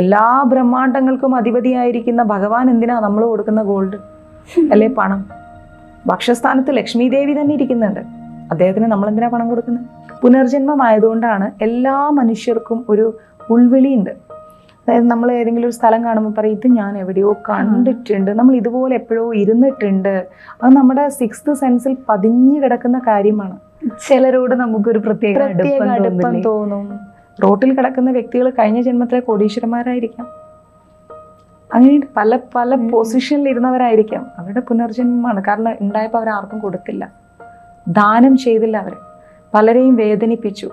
എല്ലാ ബ്രഹ്മാണ്ടങ്ങൾക്കും അധിപതിയായിരിക്കുന്ന ഭഗവാൻ എന്തിനാ നമ്മൾ കൊടുക്കുന്ന ഗോൾഡ് അല്ലെ പണം? ഭക്ഷ്യസ്ഥാനത്ത് ലക്ഷ്മി ദേവി തന്നെ ഇരിക്കുന്നുണ്ട്. അദ്ദേഹത്തിന് നമ്മൾ എന്തിനാ പണം കൊടുക്കുന്നത്? പുനർജന്മമായതുകൊണ്ടാണ് എല്ലാ മനുഷ്യർക്കും ഒരു ഉൾവിളിയുണ്ട്. അതായത് നമ്മൾ ഏതെങ്കിലും ഒരു സ്ഥലം കാണുമ്പോൾ പറയും ഇത് ഞാൻ എവിടെയോ കണ്ടിട്ടുണ്ട്. നമ്മൾ ഇതുപോലെ എപ്പോഴോ ഇരുന്നിട്ടുണ്ട്. അത് നമ്മുടെ സിക്സ്ത് സെൻസിൽ പതിഞ്ഞു കിടക്കുന്ന കാര്യമാണ്. ചിലരോട് നമുക്കൊരു പ്രത്യേക അടുപ്പം തോന്നും. റോട്ടിൽ കിടക്കുന്ന വ്യക്തികൾ കഴിഞ്ഞ ജന്മത്തിലെ കോടീശ്വരന്മാരായിരിക്കാം. അങ്ങനെ പല പല പൊസിഷനിൽ ഇരുന്നവരായിരിക്കാം അവരുടെ പുനർജന്മമാണ്. കാരണം ഉണ്ടായപ്പോൾ അവർ ആർക്കും കൊടുത്തില്ല. ദാനം ചെയ്തില്ല അവർ. പലരെയും വേദനിപ്പിച്ചു.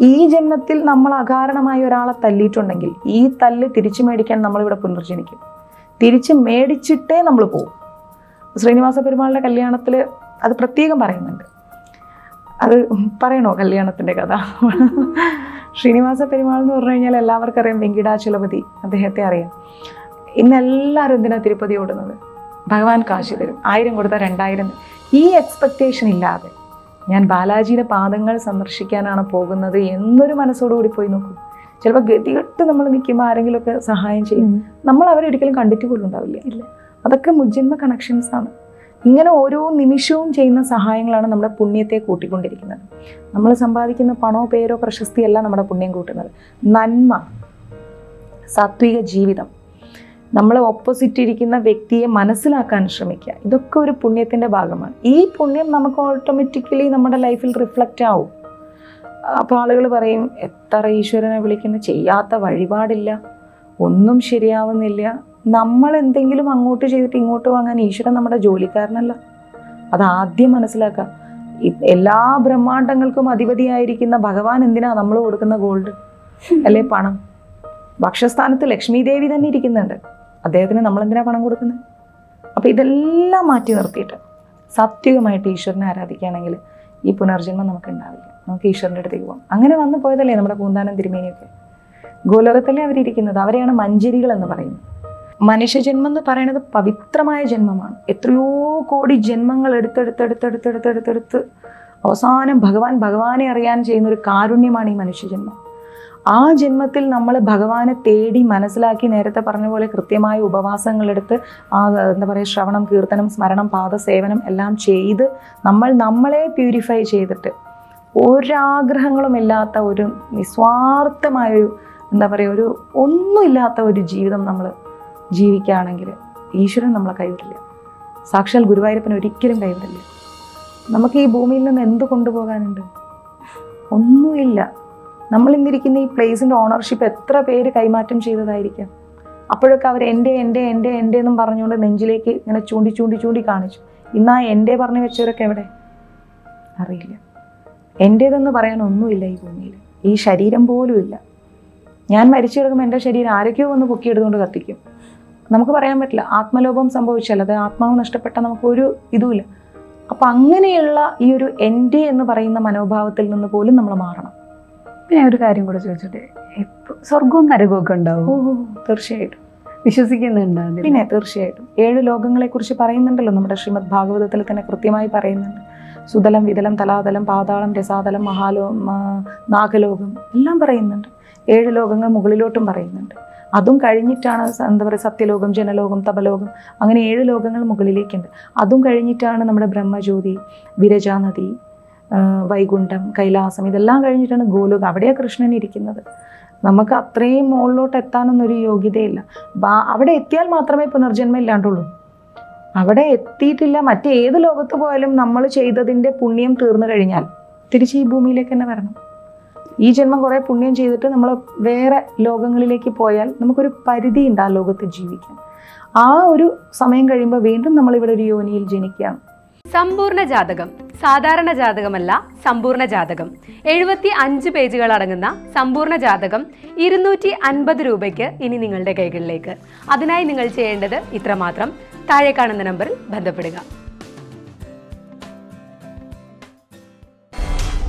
ഈ ജന്മത്തിൽ നമ്മൾ അകാരണമായി ഒരാളെ തല്ലിയിട്ടുണ്ടെങ്കിൽ ഈ തല്ല് തിരിച്ചു മേടിക്കാൻ നമ്മളിവിടെ പുനർജനിക്കും. തിരിച്ച് മേടിച്ചിട്ടേ നമ്മൾ പോകും ശ്രീനിവാസ പെരുമാളുടെ കല്യാണത്തിൽ അത് പ്രത്യേകം പറയുന്നുണ്ട്. അത് പറയണോ കല്യാണത്തിന്റെ കഥ? ശ്രീനിവാസ പെരുമാൾ എന്ന് പറഞ്ഞു കഴിഞ്ഞാൽ എല്ലാവർക്കും അറിയാം വെങ്കിടാചലപതി അദ്ദേഹത്തെ അറിയാം. ഇന്ന് എല്ലാവരും എന്തിനാ തിരുപ്പതി ഓടുന്നത്? ഭഗവാൻ കാശി തരും ആയിരം കൊടുത്താൽ രണ്ടായിരം. ഈ എക്സ്പെക്റ്റേഷൻ ഇല്ലാതെ ഞാൻ ബാലാജിയുടെ പാദങ്ങൾ സന്ദർശിക്കാനാണ് പോകുന്നത് എന്നൊരു മനസ്സോടുകൂടി പോയി നോക്കും. ചിലപ്പോൾ ഗതികെട്ട് നമ്മൾ നിൽക്കുമ്പോൾ ആരെങ്കിലുമൊക്കെ സഹായം ചെയ്യും. നമ്മൾ അവരെ ഒരിക്കലും കണ്ടിട്ട് പോലും ഉണ്ടാവില്ല. അതൊക്കെ മുജന്മ കണക്ഷൻസ് ആണ്. ഇങ്ങനെ ഓരോ നിമിഷവും ചെയ്യുന്ന സഹായങ്ങളാണ് നമ്മുടെ പുണ്യത്തെ കൂട്ടിക്കൊണ്ടിരിക്കുന്നത്. നമ്മൾ സമ്പാദിക്കുന്ന പണോ പേരോ പ്രശസ്തിയല്ല നമ്മുടെ പുണ്യം കൂട്ടുന്നത്. നന്മ സാത്വിക ജീവിതം. നമ്മളെ ഓപ്പോസിറ്റ് ഇരിക്കുന്ന വ്യക്തിയെ മനസ്സിലാക്കാൻ ശ്രമിക്കുക. ഇതൊക്കെ ഒരു പുണ്യത്തിന്റെ ഭാഗമാണ്. ഈ പുണ്യം നമുക്ക് ഓട്ടോമാറ്റിക്കലി നമ്മുടെ ലൈഫിൽ റിഫ്ലക്റ്റ് ആവും. അപ്പോൾ ആളുകൾ പറയും എത്ര ഈശ്വരനെ വിളിക്കുന്ന? ചെയ്യാത്ത വഴിപാടില്ല. ഒന്നും ശരിയാവുന്നില്ല. നമ്മൾ എന്തെങ്കിലും അങ്ങോട്ട് ചെയ്തിട്ട് ഇങ്ങോട്ട് വാങ്ങാൻ ഈശ്വരൻ നമ്മുടെ ജോലിക്കാരനല്ല. അത് ആദ്യം മനസ്സിലാക്കുക എല്ലാ ബ്രഹ്മാണ്ടങ്ങൾക്കും അധിപതിയായിരിക്കുന്ന ഭഗവാൻ എന്തിനാ നമ്മൾ കൊടുക്കുന്ന ഗോൾഡ് അല്ലെ പണം? ഭക്ഷ്യസ്ഥാനത്ത് ലക്ഷ്മി ദേവി തന്നെ ഇരിക്കുന്നുണ്ട്. അദ്ദേഹത്തിന് നമ്മൾ എന്തിനാ പണം കൊടുക്കുന്നത്? അപ്പോൾ ഇതെല്ലാം മാറ്റി നിർത്തിയിട്ട് സാത്വികമായിട്ട് ഈശ്വരനെ ആരാധിക്കുകയാണെങ്കിൽ ഈ പുനർജന്മം നമുക്ക് ഉണ്ടാവില്ല നമുക്ക് ഈശ്വരന്റെ അടുത്തേക്ക് പോകാം അങ്ങനെ വന്നു പോയതല്ലേ നമ്മുടെ പൂന്താനം തിരുമേനിയൊക്കെ. ഗോലോകത്തല്ലേ അവരിയ്ക്കുന്നത് അവരെയാണ് മഞ്ചരികൾ എന്ന് പറയുന്നത്. മനുഷ്യജന്മം എന്ന് പറയുന്നത് പവിത്രമായ ജന്മമാണ്. എത്രയോ കോടി ജന്മങ്ങൾ എടുത്തെടുത്തെടുത്തെടുത്തെടുത്തെടുത്തെടുത്ത് അവസാനം ഭഗവാൻ ഭഗവാനെ അറിയാൻ ചെയ്യുന്ന ഒരു കാരുണ്യമാണ് ഈ മനുഷ്യജന്മം. ആ ജന്മത്തിൽ നമ്മൾ ഭഗവാനെ തേടി മനസ്സിലാക്കി നേരത്തെ പറഞ്ഞ പോലെ കൃത്യമായ ഉപവാസങ്ങളെടുത്ത് ആ എന്താ പറയുക ശ്രവണം കീർത്തനം സ്മരണം പാദസേവനം എല്ലാം ചെയ്ത് നമ്മൾ നമ്മളെ പ്യൂരിഫൈ ചെയ്തിട്ട് ഒരാഗ്രഹങ്ങളും ഇല്ലാത്ത ഒരു നിസ്വാർത്ഥമായൊരു എന്താ പറയുക ഒരു ഒന്നുമില്ലാത്ത ഒരു ജീവിതം നമ്മൾ ജീവിക്കുകയാണെങ്കിൽ ഈശ്വരൻ നമ്മളെ കൈവിടില്ല. സാക്ഷാൽ ഗുരുവായൂരപ്പൻ ഒരിക്കലും കൈവിടില്ല. നമുക്ക് ഈ ഭൂമിയിൽ നിന്ന് എന്ത് കൊണ്ടുപോകാനുണ്ട്? ഒന്നുമില്ല. നമ്മൾ ഇന്നിരിക്കുന്ന ഈ പ്ലേസിന്റെ ഓണർഷിപ്പ് എത്ര പേര് കൈമാറ്റം ചെയ്തതായിരിക്കാം? അപ്പോഴൊക്കെ അവർ എന്റെ എന്റെ എന്റെ എന്റെ എന്നും പറഞ്ഞുകൊണ്ട് നെഞ്ചിലേക്ക് ഇങ്ങനെ ചൂണ്ടി ചൂണ്ടി ചൂണ്ടി കാണിച്ചു. ഇന്ന് ആ എന്റെ പറഞ്ഞു വെച്ചവരൊക്കെ എവിടെ? അറിയില്ല. എന്റേതെന്ന് പറയാൻ ഒന്നുമില്ല ഈ ഭൂമിയിൽ. ഈ ശരീരം പോലും ഇല്ല ഞാൻ മരിച്ചു കിടക്കുമ്പോൾ എന്റെ ശരീരം ആരൊക്കെയോ വന്ന് പൊക്കിയെടുത്തുകൊണ്ട് കത്തിക്കും. നമുക്ക് പറയാൻ പറ്റില്ല. ആത്മലോപം സംഭവിച്ചാൽ അത് ആത്മാവ് നഷ്ടപ്പെട്ട നമുക്കൊരു ഇതുമില്ല. അപ്പം അങ്ങനെയുള്ള ഈ ഒരു എന്റെ എന്ന് പറയുന്ന മനോഭാവത്തിൽ നിന്ന് പോലും നമ്മൾ മാറണം. പിന്നെ ഒരു കാര്യം കൂടെ ചോദിച്ചിട്ട് ഇപ്പൊ സ്വർഗവും നരകവും ഒക്കെ ഉണ്ടാവും തീർച്ചയായിട്ടും. വിശ്വസിക്കുന്നുണ്ട് പിന്നെ തീർച്ചയായിട്ടും. ഏഴ് ലോകങ്ങളെ കുറിച്ച് പറയുന്നുണ്ടല്ലോ നമ്മുടെ ശ്രീമദ് ഭാഗവതത്തിൽ തന്നെ കൃത്യമായി പറയുന്നുണ്ട്. സുതലം വിതലം തലാതലം പാതാളം രസാതലം മഹാലോ നാഗലോകം എല്ലാം പറയുന്നുണ്ട്. ഏഴ് ലോകങ്ങൾ മുകളിലോട്ടും പറയുന്നുണ്ട്. അതും കഴിഞ്ഞിട്ടാണ് എന്താ പറയുക സത്യലോകം ജനലോകം തപലോകം അങ്ങനെ ഏഴ് ലോകങ്ങൾ മുകളിലേക്കുണ്ട്. അതും കഴിഞ്ഞിട്ടാണ് നമ്മുടെ ബ്രഹ്മജ്യോതി വിരജാനദി വൈകുണ്ഠം കൈലാസം ഇതെല്ലാം കഴിഞ്ഞിട്ടാണ് ഗോലോകം. അവിടെയാണ് കൃഷ്ണൻ ഇരിക്കുന്നത്. നമുക്ക് അത്രയും മുകളിലോട്ട് എത്താനൊന്നൊരു യോഗ്യതയില്ല. അവിടെ എത്തിയാൽ മാത്രമേ പുനർജന്മം ഇല്ലാണ്ടുള്ളൂ. അവിടെ എത്തിയിട്ടില്ല. മറ്റേത് ലോകത്ത് പോയാലും നമ്മൾ ചെയ്തതിന്റെ പുണ്യം തീർന്നു കഴിഞ്ഞാൽ തിരിച്ച് ഈ ഭൂമിയിലേക്ക് തന്നെ വരണം. ഈ ജന്മം കുറേ പുണ്യം ചെയ്തിട്ട് നമ്മൾ വേറെ ലോകങ്ങളിലേക്ക് പോയാൽ നമുക്കൊരു പരിധി ഉണ്ട് ആ ലോകത്ത് ജീവിക്കാൻ. ആ ഒരു സമയം കഴിയുമ്പോൾ വീണ്ടും നമ്മൾ ഇവിടെ ഒരു യോനിയിൽ ജനിക്കുകയാണ് സമ്പൂർണ ജാതകം സാധാരണ ജാതകമല്ല സമ്പൂർണ ജാതകം. എഴുപത്തി അഞ്ച് പേജുകൾ അടങ്ങുന്ന സമ്പൂർണ ജാതകം ഇരുന്നൂറ്റി അൻപത് രൂപയ്ക്ക് ഇനി നിങ്ങളുടെ കൈകളിലേക്ക്. അതിനായി നിങ്ങൾ ചെയ്യേണ്ടത് ഇത്രമാത്രം. താഴെ കാണുന്ന നമ്പറിൽ ബന്ധപ്പെടുക.